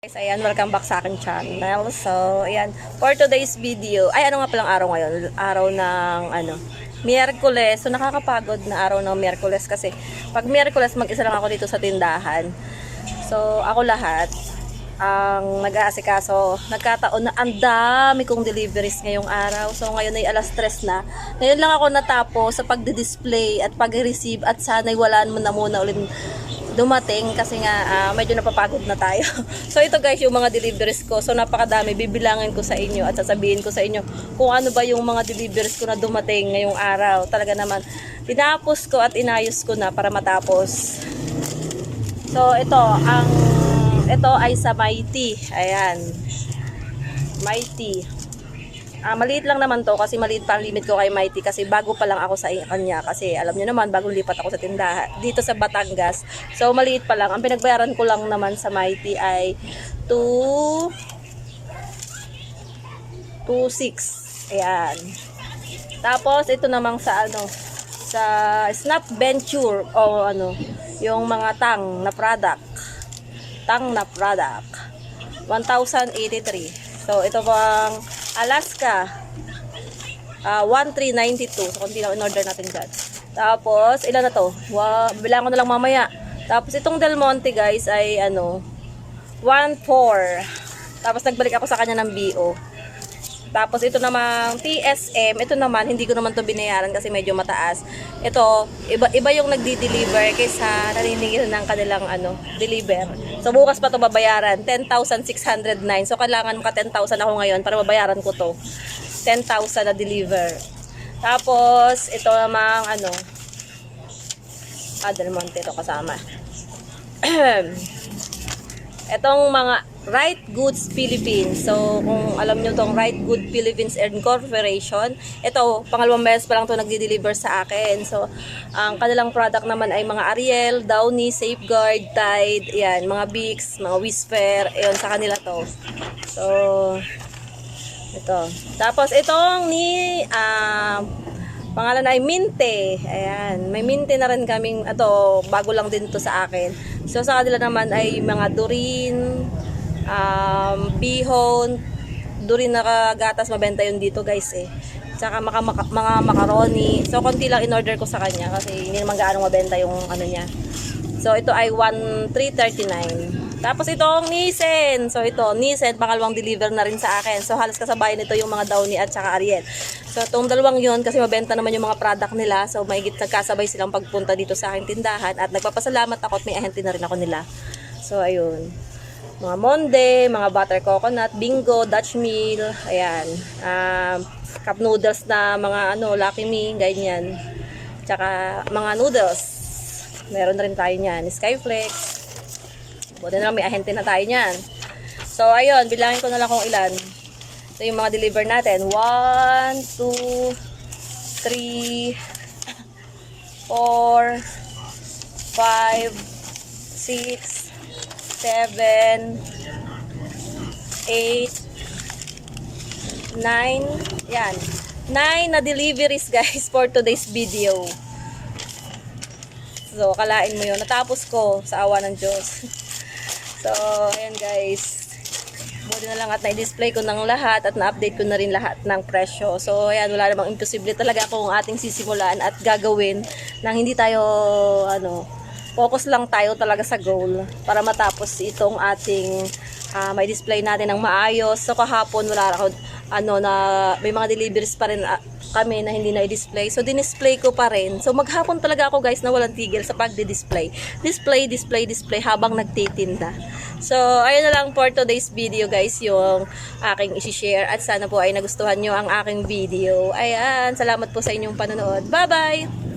Guys, ayan, welcome back sa aking channel. So, ayan, for today's video, ay ano nga palang araw ngayon? Araw ng, ano, Miyerkules. So, nakakapagod na araw ng Miyerkules kasi pag Miyerkules, mag-isa lang ako dito sa tindahan. So, ako lahat, ang nag-aasikaso, nagkataon na ang dami kong deliveries ngayong araw. So, ngayon ay alas 3 na. Ngayon lang ako natapos sa pagdi-display at pag-receive at sana'y walaan mo na muna ulit dumating kasi nga ah, medyo napapagod na tayo. so ito guys yung mga deliveries ko. So napakadami. Bibilangin ko sa inyo at sasabihin ko sa inyo kung ano ba yung mga deliveries ko na dumating ngayong araw. Talaga naman tinapos ko at inayos ko na para matapos. So ito ang ito ay sa Mighty. Ayan. Mighty. Ah, maliit lang naman to kasi maliit pa ang limit ko kay Mighty kasi bago pa lang ako sa kanya kasi alam niyo naman bagong lipat ako sa tindahan dito sa Batangas. So maliit pa lang. Ang pinagbayaran ko lang naman sa Mighty ay 2 2.6. Ayan. Tapos ito namang sa ano sa Snap Venture o ano yung mga tang na product. Tang na product. 1,083. So ito bang Alaska. Ah, 1392. So, konti lang in-order natin dyan. Tapos, ilan na to? Wa, bilang ko na lang mamaya. Tapos, itong Del Monte, guys, ay ano, 1.4. Tapos, nagbalik ako sa kanya ng BO. Tapos, ito namang TSM. Ito naman, hindi ko naman to binayaran kasi medyo mataas. Ito, iba, iba yung nagdi-deliver kaysa naniningil ng kanilang ano, deliver. So, bukas pa to babayaran. 10,609. So, kailangan maka 10,000 ako ngayon para babayaran ko to. 10,000 na deliver. Tapos, ito namang ano, ah, Del Monte ito kasama. Etong mga Right Goods Philippines. So, kung alam nyo tong Right Good Philippines Incorporation, ito, pangalawang beses pa lang to nagdi-deliver sa akin. So, ang kanilang product naman ay mga Ariel, Downy, Safeguard, Tide, yan, mga Vicks, mga Whisper, ayan, sa kanila to. So, ito. Tapos, itong ni, ah, Pangalan ay Minte. Ayan. May Minte na rin kaming, ito, bago lang din to sa akin. So, sa kanila naman ay mga Durin, um, Bihon, Durin na kagatas, mabenta yun dito guys eh. Tsaka maka, maka, mga macaroni. So, konti lang in-order ko sa kanya kasi hindi naman gaano mabenta yung ano niya. So, ito ay 1,339. Tapos itong Nissan. So, ito, Nissan, pangalawang deliver na rin sa akin. So, halos kasabay nito yung mga Downy at saka Ariel. So, itong dalawang yun, kasi mabenta naman yung mga product nila. So, mahigit nagkasabay silang pagpunta dito sa aking tindahan. At nagpapasalamat ako at may ahente na rin ako nila. So, ayun. Mga Monde, mga butter coconut, bingo, Dutch meal, ayan. Um, cup noodles na mga ano, Lucky Me, ganyan. Tsaka mga noodles. Meron na rin tayo niyan. Skyflex. Buti na lang may ahente na tayo niyan. So, ayun, bilangin ko na lang kung ilan. Ito yung mga deliver natin. 1, 2, 3, 4, 5, 6, 7, 8, 9, yan. 9 na deliveries guys for today's video. So, kalain mo yun. Natapos ko sa awa ng Diyos. So, ayan guys. Buti na lang at na-display ko ng lahat at na-update ko na rin lahat ng presyo. So, ayan, wala namang imposible talaga kung ating sisimulan at gagawin nang hindi tayo, ano, focus lang tayo talaga sa goal para matapos itong ating ah, may display natin ng maayos. So, kahapon wala ako, ano, na may mga deliveries pa rin ah, kami na hindi na i-display. So, dinisplay ko pa rin. So, maghapon talaga ako guys na walang tigil sa pagdi-display. Display, display, display habang nagtitinda. So, ayun na lang for today's video guys yung aking isi-share at sana po ay nagustuhan nyo ang aking video. Ayan, salamat po sa inyong panonood. Bye-bye!